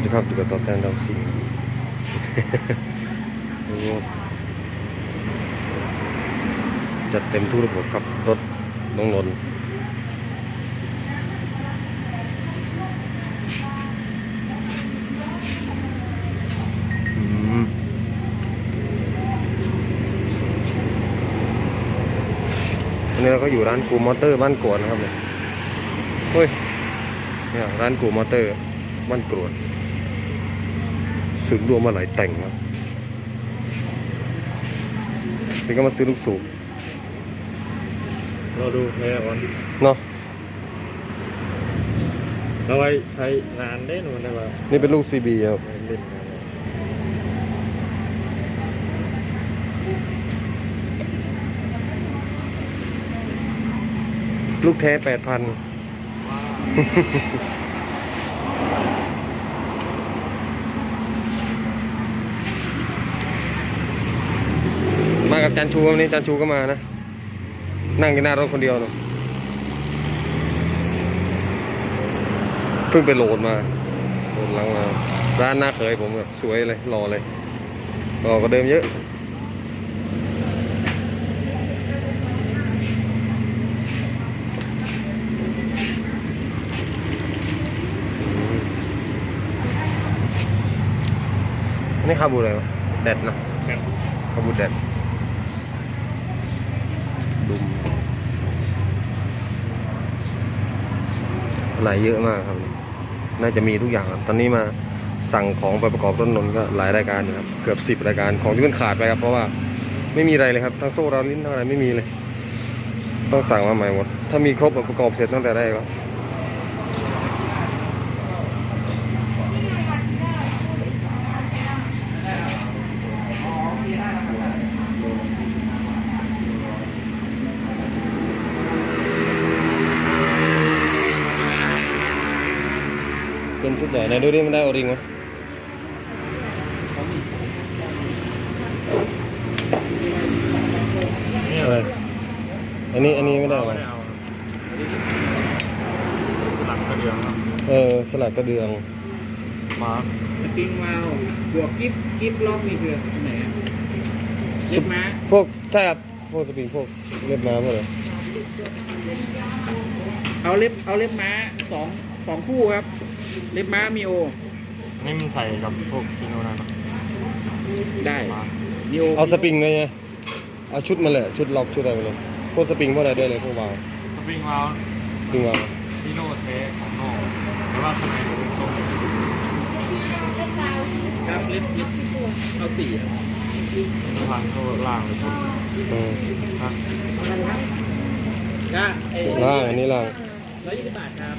สุขภาพดีกว่าตอบแทนเราสิ่งดีจัดเต็มทุกระบบครับรถน้องนนท์อืมวันนี้เราก็อยู่ร้านกูมอเตอร์บ้านกวนะครับเนี่ยเฮ้ยเนี่ยร้านกูมอเตอร์บ้านกรวด ซื้อรวมมาหลายแต่งครับนี่ก็มาซื้อลูกสูบเราดูแพ้ก่อนเนาะเราไว้ใช้งานได้หนูนะว่านี่เป็นลูก CB ครับเล่นงานลูกแท้แปดพัน มากับจันชูวันนี้จันชูก็มานะ นั่งอยู่หน้ารถคนเดียวเนอะเพิ่งไปโหลดมาโหลดหลังมาร้านหน้าเคยผมแบบสวยเลยรอเลยรอกว่าเดิมเยอะอันนี้คาบูอะไรวะแดดเนอะครับคาบูแดดดุ หลายเยอะมากครับ น่าจะมีทุกอย่างครับ ตอนนี้มาสั่งของไปประกอบต้นนนก็หลายรายการนะครับ เกือบสิบรายการ ของที่มันขาดไปครับ เพราะว่าไม่มีอะไรเลยครับ ทั้งโซ่ราวลิ้นทั้งอะไรไม่มีเลย ต้องสั่งมาใหม่หมด ถ้ามีครบแบบประกอบเสร็จตั้งแต่แรกแล้ว ชุดใหญ่ไหนดูดิมันได้โอริงไหมอะไรอันนี้อันนี้ไม่ได้เราไหมไม่ได้เอาหลังกระเดืองครับเออสลัดกระเดืองมาสปริงวาลวบวกกิฟกิฟล็อกนี่คืออันไหนอะเล็บม้าพวกใช่ครับพวกสปริงพวกเล็บม้าพวกอะไรเอาเล็บเอาเล็บม้าสองสองคู่ครับ เล็บม้ามีโอ นี่มันใส่กับพวกกิโนนั่นเนอะได้มามีโอเอาสปริงเลยไงเอาชุดมาเลยชุดล็อกชุดอะไรมาเลยพวกสปริงพวกอะไรด้วยเลยพวกวาล์วสปริงวาลสปริงวาล์วซีโน่เทของนอกแต่ว่าข้างในเป็นส้มครับเล็บเล็บเอาสี่อะทางตัวล่างเลยชุดอืมนะก็ไอ้ล่างอันนี้ล่างร้อยยี่สิบบาทครับ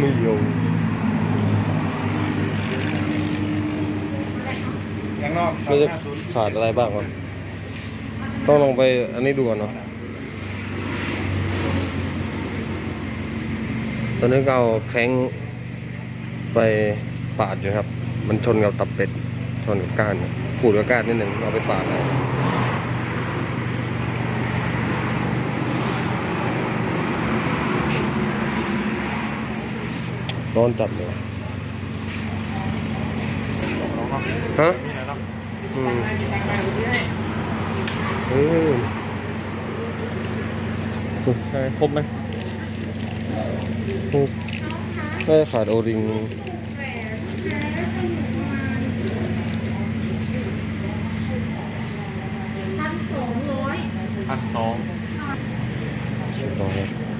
ไม่โยงข้างนอกไม่จะขาดอะไรบ้างครับต้องลองไปอันนี้ดูก่อนเนาะตอนนี้ก็เอาแข้งไปปาดอยู่ครับ มันชนกับตับเป็ด ชนกับก้านขูดกับก้านนิดหนึ่งเอาไปปาดนะ ร้อนจัดเลยฮะนี่นะครับอืมเออใช่ครบไหมน่าจะขาดโอริงพันสองต่อ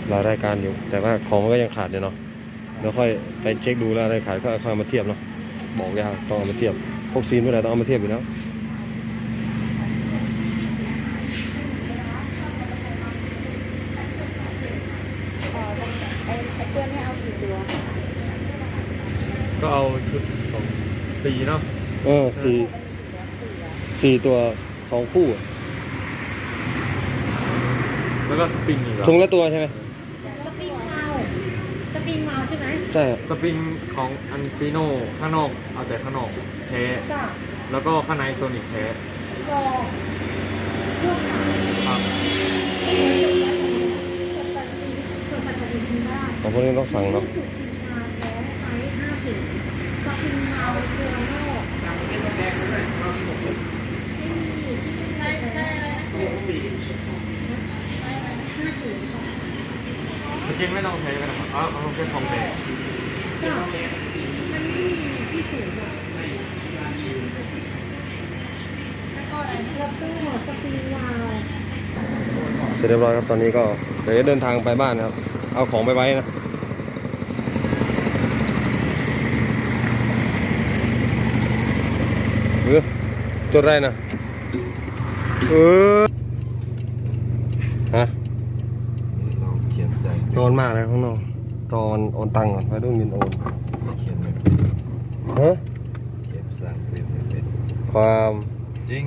หลายรายการอยู่ แต่ว่าของมันก็ยังขาดอยู่เนาะ เดี๋ยวค่อยไปเช็คดูแล้วอะไรขายก็ค่อยเอามาเทียบเนาะบอกยากต้องเอามาเทียบพวกซีนเมื่อไหร่ต้องเอามาเทียบอยู่แล้วไอ้ไอ้เพื่อนให้เอากี่ตัวก็เอาชุดของตีเนาะเออสี่สี่ตัวสองคู่อะแล้วก็สปริงอีกเหรอถุงละตัวใช่ไหมสปริงเมาส ปริงมาใช่ไหมใช่สปริงของอันฟิโนข้างนอกเอาแต่ข้างนอกแท้แล้วก็ข้างในโซนิกแท้รอเครื่องหนาครับแต่พวกนี้ต้องสั่งเนาะจุดสินค้าแล้วไซส์ห้าสิบสปริงมาเกลือนอกไม่มีไม่มีอะไรนะห้าสิบ จริงไม่ต้องใช้ก็ได้ครับเอาเอาเป็นทองแดงมันไม่มีที่สูงอะแล้วก็อะไรแล้สปริงวาล์วเสร็จเรียบร้อยครับตอนนี้ก็เดี๋ยวจะเดินทางไปบ้านครับ เอาของไปไว้นะเออจดอะไรนะเออฮะ เราเขียนใจ ร้อนมากเลยข้างนอกรอมันโอนตังค์ก่อนไปดูเงินโอนเขียนไม่ฮะเขียนภาษาอังกฤษไม่เป็นความจริง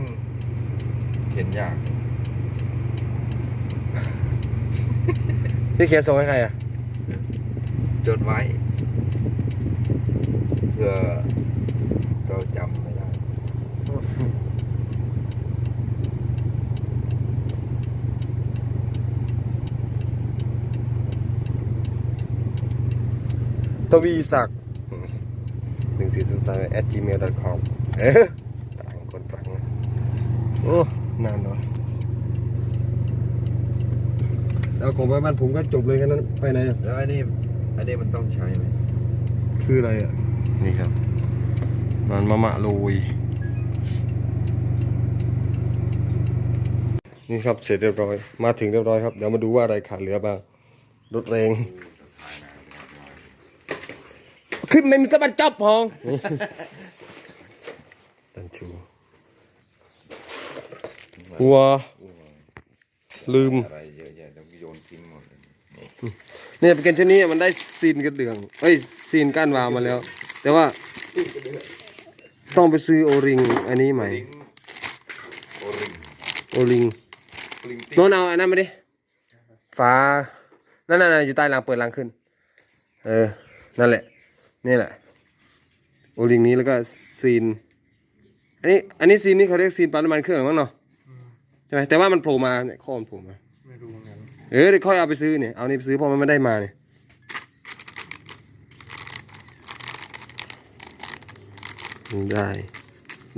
เขียนยากที่เขียนส่งให้ใครอะ จดไว้เพื่อเราจำไม่ได้ ท วีศักดิ์หนึ่งสี่ศูนย์สาม at gmail com เอ๊ะต่างคนต่างโอ้นานเนาะแล้วของไปบ้านผมก็จบเลยแค่นั้นไปไหนอะแล้วอันนี้อันนี้มันต้องใช้ไหมคืออะไรอะ นี่ครับ มันมะมะโรยนี่ครับเสร็จเรียบร้อย มาถึงเรียบร้อยครับ เดี๋ยวมาดูว่าอะไรขาดเหลือบ้างรถแรง ขึ้นไม่มีตะบันจับพองตันชูวัวลืมอะไรเยอะแยะต้องโยนทิ้งหมดเลยนี่เนี่ยเป็นชุดนี้มันได้ซีนกระเดื่องเอ้ยซีนก้านวาวมาแล้ว แต่ว่าต้องไปซื้อโอริงอันนี้ใหม่โอริงโอริงปลิงติ้งโน้นเอาอันนั้นมาดิฟ้านั่นน่ะอยู่ใต้รางเปิดรางขึ้น เออ นั่นแหละ นี่แหละโอริงนี้แล้วก็ซีน อันนี้ อันนี้ซีนนี่เขาเรียกซีนปั๊มน้ำมันเครื่องหรือมั้งเนาะใช่ไหมแต่ว่ามันโผล่มาเนี่ยข้อมันโผล่มาไม่รู้เหมือนกันเออเดี๋ยวค่อยเอาไปซื้อเนี่ยเอานี่ไปซื้อเพราะมันไม่ได้มาเนี่ยได้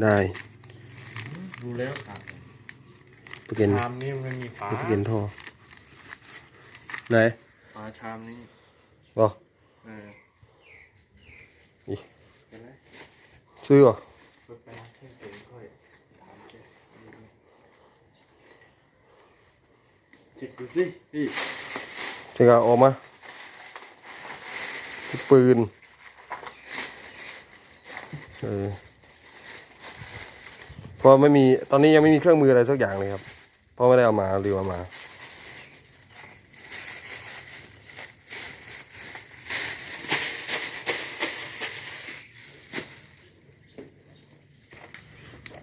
ได้รู้แล้วครับไปกินชามนี่มันมีฝาไปกินท่อไหนฝาชามนี่บอกเอออีเป็ นไรซื้อเหรอเปิดไปให้เต็มค่อยถามแกเช็คดูสิพี่จะเอาออกมาที่ปืนเออเพราะไม่มีตอนนี้ยังไม่มีเครื่องมืออะไรสักอย่างเลยครับเพราะไม่ได้เอามาลืมเอามา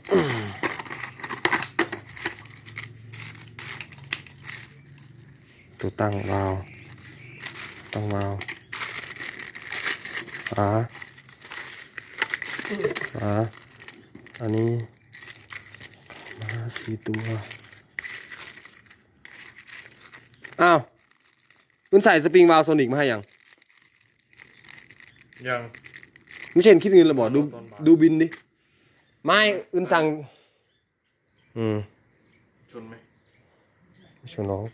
ตัวตั้งวาล์วตั้งวาล์วฝาฝาอันนี้มาสี่ตัวอ้าวคุณใส่สปริงวาล์วโซนิกมาให้ยัง ยัง ไม่ใช่คิดเงินระบอกดูตอนบ่ายดูบินดิ ไม่อื่นสั่ง อืมชนไหมไม่ชวนน้อง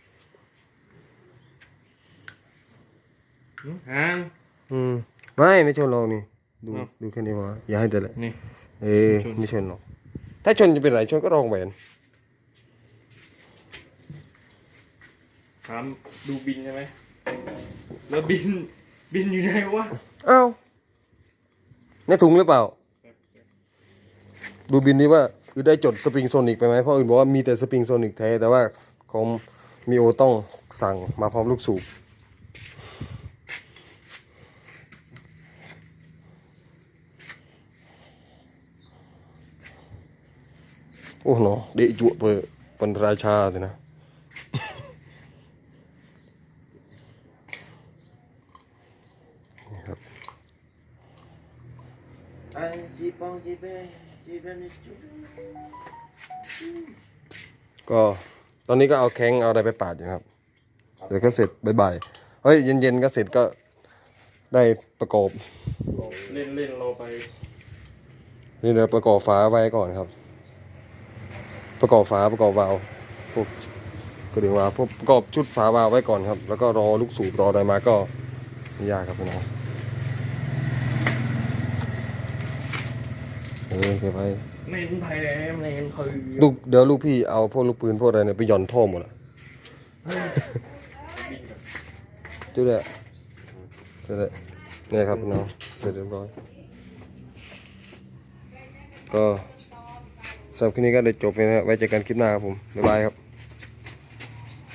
หึห่าง อืมไม่ไม่ชวนน้องนี่ดูอ้าว ดูแค่นี้พออย่าให้แต่ละนี่ เอ้ยชนไม่ชนหรอกถ้าชนจะเป็นไรชนก็รองแหวนถามดูบินใช่ไหม แล้วบิน บินอยู่ไหนวะอ้าวในถุงหรือเปล่า ดูบินนี้ว่าคือได้จดสปริงโซนิกไปไหมเพราะอื่นบอกว่ามีแต่สปริงโซนิกแท้แต่ว่าของมีโอต้องสั่งมาพร้อมลูกสูบโอ้โหเดะจุเปอร์เป็นราชาเลยนะนี่ครับไอ้จีปองจีเป้ ก็ตอนนี้ก็เอาแข้งเอาอะไรไปปาดอยู่ครับ เดี๋ยวก็เสร็จบ่ายๆเฮ้ย เย็นๆก็เสร็จก็ได้ประกอบ เล่นเล่นเราไป นี่เดี๋ยวประกอบฝาไว้ก่อนครับ ประกอบฝาประกอบวาล์วพวกก็เดี๋ยวว่าพวกประกอบชุดฝาวาล์วไว้ก่อนครับ แล้วก็รอลูกสูบรออะไรมาก็ไม่ยากครับพี่น้อง เออเก็บไว้เน้นไทยแลนด์เน้นไทยลูกเดี๋ยวลูกพี่เอาพวกลูกปืนพวกอะไรเนี่ยไปหย่อนท่อหมดละจุดเลยเสร็จแล้วเนี่ยครับพี่น้องเสร็จเรียบร้อย ก็สำหรับคลิปนี้ก็ได้จบไปนะครับไว้เจอกันคลิปหน้าครับผมบ๊ายบายครับ